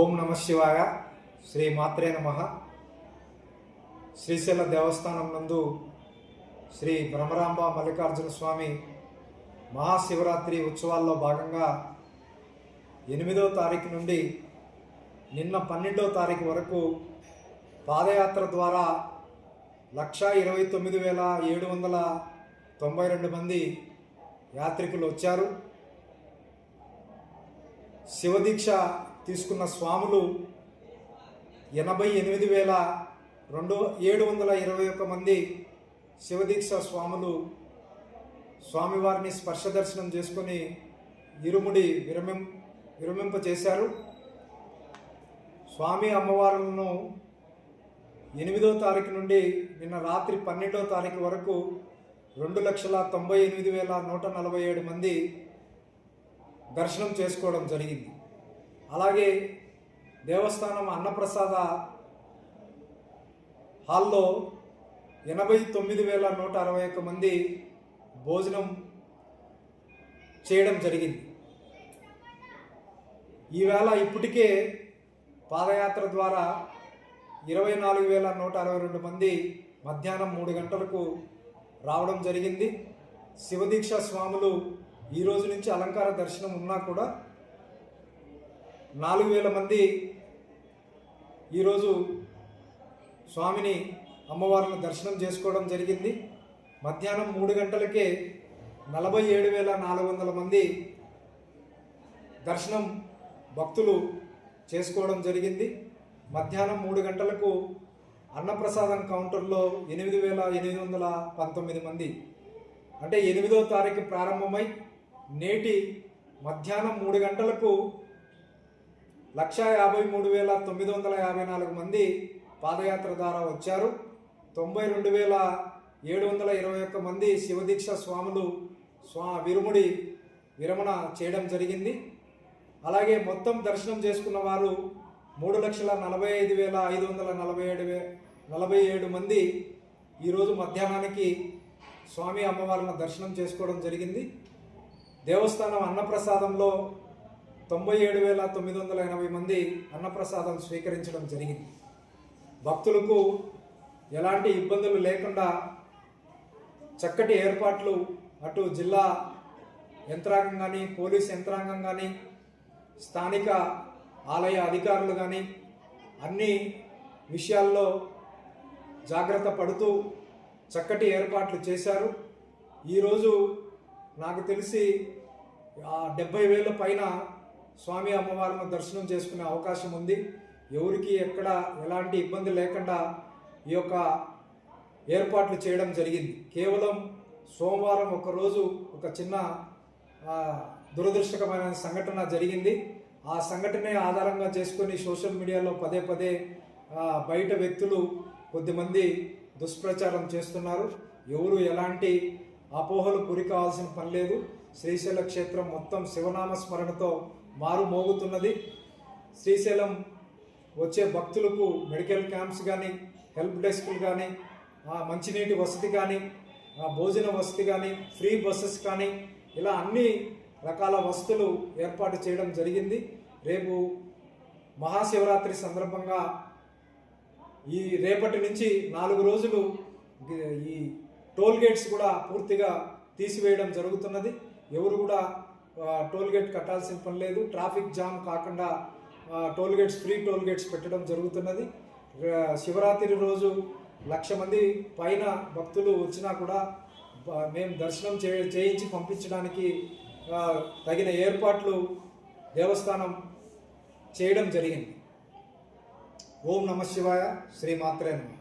ఓం నమ శివాయ. శ్రీ మాత్రే నమ. శ్రీశైల దేవస్థానం నందు శ్రీ భ్రమరాంబ మల్లికార్జున స్వామి మహాశివరాత్రి ఉత్సవాల్లో భాగంగా ఎనిమిదో తారీఖు నుండి నిన్న పన్నెండో తారీఖు వరకు పాదయాత్ర ద్వారా లక్షా ఇరవై తొమ్మిది వేల ఏడు వందల తొంభై రెండు మంది యాత్రికులు వచ్చారు. శివదీక్ష తీసుకున్న స్వాములు ఎనభై ఎనిమిది వేల రెండు ఏడు వందల ఇరవై ఒక్క మంది శివదీక్ష స్వాములు స్వామివారిని స్పర్శ దర్శనం చేసుకొని ఇరుముడి విరమిం విరమింప చేశారు. స్వామి అమ్మవారులను ఎనిమిదో తారీఖు నుండి నిన్న రాత్రి పన్నెండో తారీఖు వరకు రెండు లక్షల తొంభై ఎనిమిది వేల నూట నలభై ఏడు మంది దర్శనం చేసుకోవడం జరిగింది. అలాగే దేవస్థానం అన్నప్రసాద హాల్లో ఎనభై తొమ్మిది వేల నూట అరవై ఒక్క మంది భోజనం చేయడం జరిగింది. ఈవేళ ఇప్పటికే పాదయాత్ర ద్వారా ఇరవై నాలుగు వేల నూట అరవై రెండు మంది మధ్యాహ్నం మూడు గంటలకు రావడం జరిగింది. శివదీక్ష స్వాములు ఈ రోజు నుంచి అలంకార దర్శనం ఉన్నా కూడా నాలుగు వేల మంది ఈరోజు స్వామిని అమ్మవారిని దర్శనం చేసుకోవడం జరిగింది. మధ్యాహ్నం మూడు గంటలకే నలభై ఏడు వేల నాలుగు వందల మంది దర్శనం భక్తులు చేసుకోవడం జరిగింది. మధ్యాహ్నం మూడు గంటలకు అన్నప్రసాదం కౌంటర్లో ఎనిమిది వేల ఎనిమిది వందల పంతొమ్మిది మంది. అంటే ఎనిమిదో తారీఖు ప్రారంభమై నేటి మధ్యాహ్నం మూడు గంటలకు లక్షా యాభై మూడు వేల తొమ్మిది వందల యాభై నాలుగు మంది పాదయాత్ర ద్వారా వచ్చారు. తొంభై రెండు వేల ఏడు వందల ఇరవై ఒక్క మంది శివదీక్ష స్వాములు స్వా విరుముడి విరమణ చేయడం జరిగింది. అలాగే మొత్తం దర్శనం చేసుకున్న వారు మూడు లక్షల నలభై ఐదు వేల ఐదు వందల నలభై ఏడు వే నలభై ఏడు మంది ఈరోజు మధ్యాహ్నానికి స్వామి అమ్మవారిని దర్శనం చేసుకోవడం జరిగింది. దేవస్థానం అన్నప్రసాదంలో తొంభై ఏడు వేల తొమ్మిది వందల ఎనభై మంది అన్నప్రసాదం స్వీకరించడం జరిగింది. భక్తులకు ఎలాంటి ఇబ్బందులు లేకుండా చక్కటి ఏర్పాట్లు అటు జిల్లా యంత్రాంగం కానీ పోలీస్ యంత్రాంగం కానీ స్థానిక ఆలయ అధికారులు కానీ అన్ని విషయాల్లో జాగ్రత్త పడుతూ చక్కటి ఏర్పాట్లు చేశారు. ఈరోజు నాకు తెలిసి ఆ డెబ్బై వేల పైన స్వామి అమ్మవారిని దర్శనం చేసుకునే అవకాశం ఉంది. ఎవరికి ఎక్కడ ఎలాంటి ఇబ్బంది లేకుండా ఈ యొక్క ఏర్పాట్లు చేయడం జరిగింది. కేవలం సోమవారం ఒకరోజు ఒక చిన్న దురదృష్టకమైన సంఘటన జరిగింది. ఆ సంఘటనే ఆధారంగా చేసుకొని సోషల్ మీడియాలో పదే పదే బయట వ్యక్తులు కొద్దిమంది దుష్ప్రచారం చేస్తున్నారు. ఎవరు ఎలాంటి అపోహలు గురి కావాల్సిన పని లేదు. శ్రీశైల క్షేత్రం మొత్తం శివనామ స్మరణతో మారు మోగుతున్నది శ్రీశైలం వచ్చే భక్తులకు మెడికల్ క్యాంప్స్ కానీ హెల్ప్ డెస్క్లు కానీ ఆ, మంచినీటి వసతి కానీ ఆ, భోజన వసతి కానీ ఫ్రీ బస్సెస్ కానీ ఇలా అన్ని రకాల వసతులు ఏర్పాటు చేయడం జరిగింది. రేపు మహాశివరాత్రి సందర్భంగా ఈ రేపటి నుంచి నాలుగు రోజులు ఈ టోల్ గేట్స్ కూడా పూర్తిగా తీసివేయడం జరుగుతున్నది. ఎవరు కూడా టోల్ గేట్ కట్టాల్సిన పని లేదు. ట్రాఫిక్ జామ్ కాకుండా toll gates free toll gates పెట్టడం జరుగుతున్నది. శివరాత్రి రోజు లక్ష మంది పైన భక్తులు వచ్చినా కూడా మేము దర్శనం చే చేయించి పంపించడానికి తగిన ఏర్పాట్లు దేవస్థానం చేయడం జరిగింది. ఓం నమ శివాయ. శ్రీ నమ.